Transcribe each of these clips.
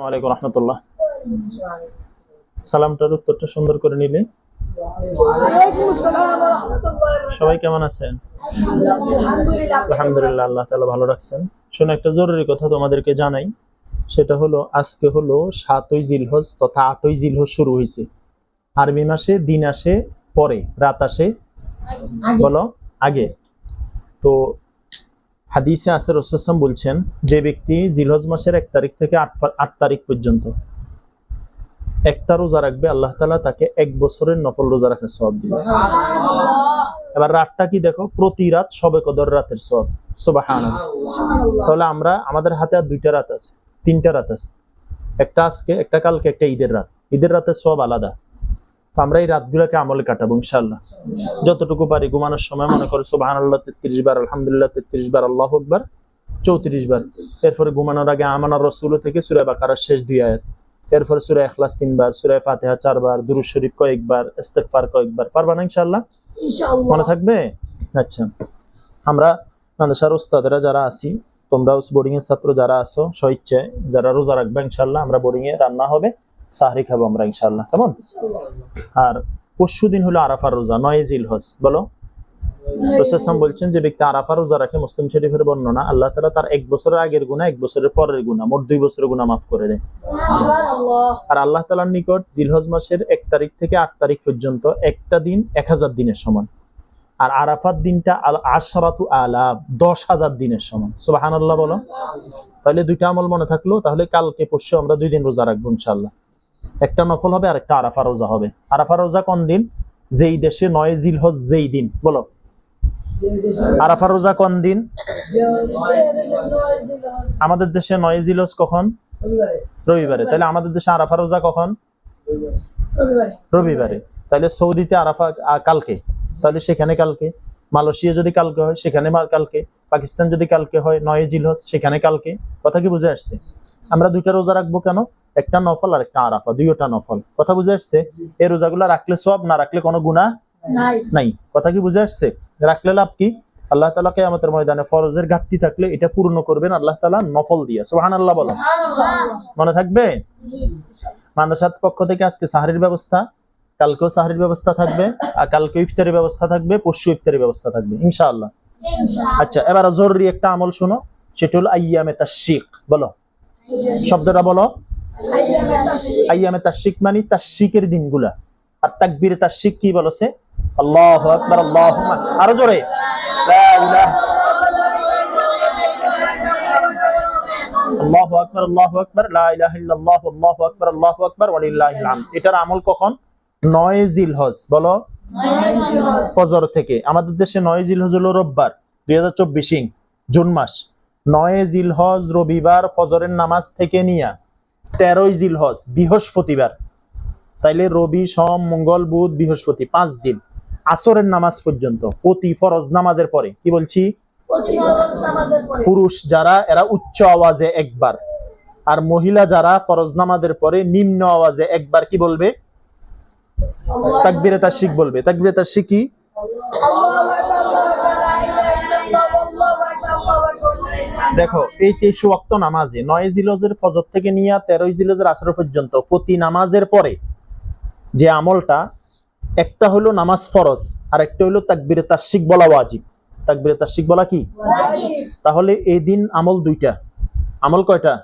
আসসালামু আলাইকুম রহমতুল্লাহ। সালামটার উত্তরটা সুন্দর করে নিলে। সবাই কেমন আছেন? আলহামদুলিল্লাহ আল্লাহ তাআলা ভালো রাখছেন। শুনে একটা জরুরি কথা তোমাদেরকে জানাই। সেটা হলো আজকে হলো সাতই জিলহজ তথা আটই জিলহজ শুরু হয়েছে। আরবি মাসে দিন আসে পরে রাত আসে। বলো আগে। তো হাদিসে আসে রসুলাম বলছেন যে ব্যক্তি জিলহজ মাসের এক তারিখ থেকে আট আট তারিখ পর্যন্ত একটা রোজা রাখবে আল্লাহ তাআলা তাকে এক বছরের নফল রোজা রাখার সব দিবে। এবার রাতটা কি দেখো? প্রতি রাত সবে কদর রাতের সব সুবাহান তাহলে আমরা আমাদের হাতে আর দুইটা রাত আছে তিনটা রাত আছে। একটা আজকে একটা কালকে একটা ঈদের রাত। ঈদের রাতের সব আলাদা। তো আমরা এই রাতগুলোকে আমলে কাটাবো ইনশাল্লাহ যতটুকু পারি ঘুমানোর সময় মনে করো সুবাহান আল্লাহ তেত্রিশ বার আলহামদুলিল্লাহ তেত্রিশ বার আল্লাহ আকবার চৌত্রিশ বার। এরপরে ঘুমানোর আগে আমানার রসুল থেকে সুরে বাকারার শেষ দুই আয়াত। এরপরে সুরে এখলাস তিনবার সুরে ফাতেহা চারবার দুরু শরীফ কয়েকবার ইস্তেগফার কয়েকবার। পারবা না ইনশাল্লাহ মনে থাকবে? আচ্ছা। আমরা মাদ্রাসার উস্তাদেরা যারা আছি তোমরাও বোর্ডিং এর ছাত্র যারা আছো স্বইচ্ছায় যারা রোজা রাখবে ইনশাল্লাহ আমরা বোর্ডিং এ রান্না হবে। সাহরি খাব আমরা ইনশাল্লাহ কেমন? আর পরশু দিন হলো আরাফার রোজা নয় জিল হজ বলো রসুলাম বলছেন যে ব্যক্তি আরাফার রোজা রাখে মুসলিম শরীফের বর্ণনা আল্লাহ তালা তার এক বছরের আগের গুণা এক বছরের পরের গুণা মোট দুই বছরের গুণা মাফ করে দেয়। আর আল্লাহ তালার নিকট জিলহজ মাসের এক তারিখ থেকে আট তারিখ পর্যন্ত একটা দিন এক হাজার দিনের সমান। আর আরাফাত দিনটা আল আশরাতু আলাব দশ হাজার দিনের সমান। সুবাহান আল্লাহ বলো। তাহলে দুইটা আমল মনে থাকল তাহলে কালকে পরশু আমরা দুই দিন রোজা রাখব ইনশাল্লাহ একটা নফল হবে আর একটা আরাফা রোজা হবে। আরাফা রোজা কোন দিন? যেই দেশে নয় জিলহজ, যেই দিন। বলো। আরাফা রোজা কোন দিন? আমাদের দেশে নয় জিলহজ কখন? রবিবারে। তাহলে আমাদের দেশে আরাফা রোজা কখন? রবিবারে। তাহলে সৌদিতে আরাফা কালকে। তাহলে সেখানে কালকে? মালয়েশিয়া যদি কালকে হয় সেখানে কালকে। পাকিস্তান যদি কালকে হয় নয় জিলহজ সেখানে কালকে। কথা কি বুঝে আসছে? আমরা দুইটা রোজা রাখব কেন? একটা নফল আর একটা আরাফা দুইটা নফল। কথা বুঝে আসছে? এই রোজাগুলো রাখলে সব না রাখলে কোনো গুণা নাই। নাই। কথা কি বুঝে আসছে? রাখলে লাভ কি? আল্লাহ তালা আমাদের ময়দানে ফরজের ঘাটতি থাকলে এটা পূর্ণ করবেন। আল্লাহ তালা নফল দিয়ে। সোহান আল্লাহ বলো মনে থাকবে? মাদ্রাসার পক্ষ থেকে আজকে সাহারির ব্যবস্থা। কালকেও সাহারির ব্যবস্থা থাকবে আর কালকে ইফতারের ব্যবস্থা থাকবে পরশু ইফতারের ব্যবস্থা থাকবে ইনশাআল্লাহ। আচ্ছা এবার জরুরি একটা আমল শুনো সেটা হলো আইয়ামে তাশিক বলো। শব্দটা বলো। আইয়ামে তাশিক মানে তাশিকের দিনগুলা। আর তাকবীরে তাশিক কি বলছে আল্লাহু আকবার আল্লাহু আরও জোরে। আল্লাহু আকবার আল্লাহু আকবার লা ইলাহা ইল্লাল্লাহু আল্লাহু আকবার আল্লাহু আকবার ওয়ালিল্লাহিল হামদ। এটার আমল কখন? নয় জিলহজ বলো? ফজর থেকে। আমাদের দেশে নয় জিলহজ হলো রোববার দুই হাজার চব্বিশ জুন মাস। নয় জিলহজ রবিবার ফজরের নামাজ থেকে নিয়া তেরোই জিলহজ বৃহস্পতিবার। তাইলে রবি সোম মঙ্গল বুধ বৃহস্পতি পাঁচ দিন। আসরের নামাজ পর্যন্ত প্রতি ফরজ নামাজের পরে কি বলছি? পুরুষ যারা এরা উচ্চ আওয়াজে একবার। আর মহিলা যারা ফরজ নামাজের পরে নিম্ন আওয়াজে একবার কি বলবে? তাকবিরে তাশরিক বলবে। তাকবিরে তাশরিক কি? দেখো এই তেইশ ওয়াক্ত নামাজে নয় জিলজের ফজর থেকে নিয়ে তেরোই জিলজের আসর পর্যন্ত প্রতি নামাজের পরে যে আমলটা একটা হলো নামাজ ফরজ আর একটা হলো তাকবিরে তাশরিক বলা ওয়াজিব। তাকবিরে তাশরিক বলা কি? তাহলে এই দিন আমল দুইটা। আমল কয়টা?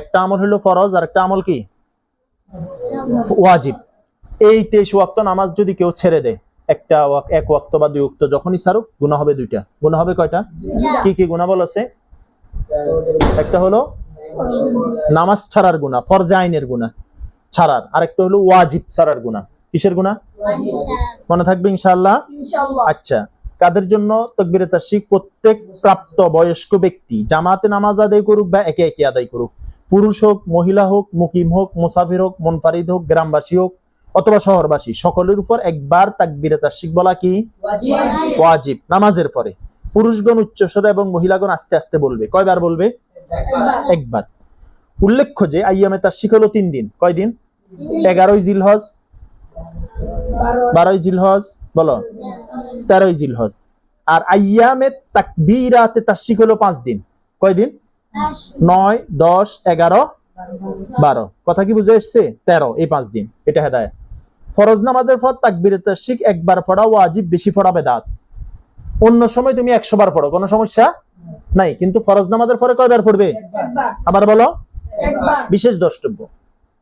একটা আমল হলো ফরজ আর একটা আমল কি? ওয়াজিব। এই তেইশ ওয়াক্ত নামাজ যদি কেউ ছেড়ে দেয় একটা এক ওয়াক্ত বা দুই ওয়াক্ত যখনই ছাড়ুক গুণা হবে দুইটা। গুণা হবে কয়টা? কি কি গুণা বলেছে একটা হলো নামাজ ছাড়ার গুণা ফরজে আইনের গুণা ছাড়ার। আর একটা হলো ওয়াজিব ছাড়ার গুণা কিসের গুণা মনে থাকবে ইনশাআল্লাহ? আচ্ছা কাদের জন্য? তকবিরে তাশরিক প্রত্যেক প্রাপ্ত বয়স্ক ব্যক্তি জামাতে নামাজ আদায় করুক বা একে একে আদায় করুক পুরুষ হোক মহিলা হোক মুকিম হোক মুসাফির হোক মনফারিদ হোক গ্রামবাসী হোক অথবা শহরবাসী সকলের উপর একবার তাকবিরে তাশরিক বলা কি? ওয়াজিব। নামাজের পরে পুরুষগণ উচ্চস্বরে এবং মহিলাগণ আস্তে আস্তে বলবে। কয়বার বলবে? একবার। উল্লেখ্য যে আইয়ামে তাশরিক হলো তিন দিন। কয়দিন এগারোই জিলহজ। বারোই জিলহজ। বলো। তেরোই জিলহজ। আর আইয়ামে তাকবীরাতে তাশরিক হলো পাঁচ দিন। কয়দিন নয় দশ এগারো বারো। কথা কি বুঝে এসছে? তেরো এই পাঁচ দিন। এটা হেদায় ফরজ নামাজের পর তাকবিরে তাশরিক একবার পড়া ওয়াজিব বেশি পড়া বেদাত। অন্য সময় তুমি একশো বার পড়ো কোনো সমস্যা নাই। কিন্তু ফরজ নামাজের পরে কয়বার পড়বে? আবার বলো। একবার। বিশেষ দ্রষ্টব্য।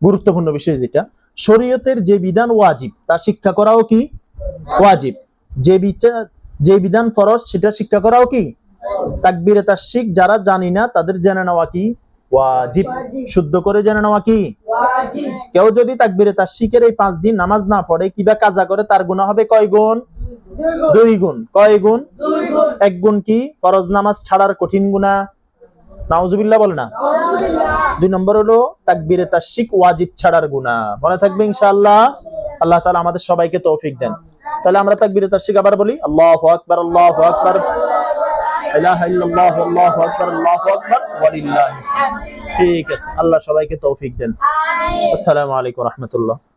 গুরুত্বপূর্ণ বিষয় যেটা। শরীয়তের যে বিধান ওয়াজিব তা শিক্ষা করাও কি? ওয়াজিব। যে বিচার যে বিধান ফরজ সেটা শিক্ষা করাও কি? তাকবিরে তাশরিক যারা জানি না তাদের জেনে নেওয়া কি? ওয়াজিব। শুদ্ধ করে জেনে নেওয়া কি? কেউ যদি তাকবিরে তাশরিকের এই পাঁচ দিন নামাজ না পড়ে কিবা কাজা করে তার গুনাহ হবে কয় গুণ? দুই গুণ। কয় গুণ? এক গুণ কি? ফরজ নামাজ ছাড়ার কঠিন নাউজুবিল্লাহ বলে না? দুই নম্বর হলো তাকবিরে তাশরিক ওয়াজিব ছাড়ার গুনাহ মনে থাকবে ইনশাআল্লাহ? আল্লাহ তাআলা আমাদের সবাইকে তৌফিক দেন। তাহলে আমরা তাকবিরে তাশরিক আবার বলি আল্লাহু আকবার আল্লাহু আকবার। ইলাহা ইল্লাল্লাহ আল্লাহু আকবার আল্লাহু আকবার ওয়ালিল্লাহি। ঠিক আছে আল্লাহ সবাইকে তৌফিক দেন। আমিন। আসসালামু আলাইকুম রাহমাতুল্লাহ।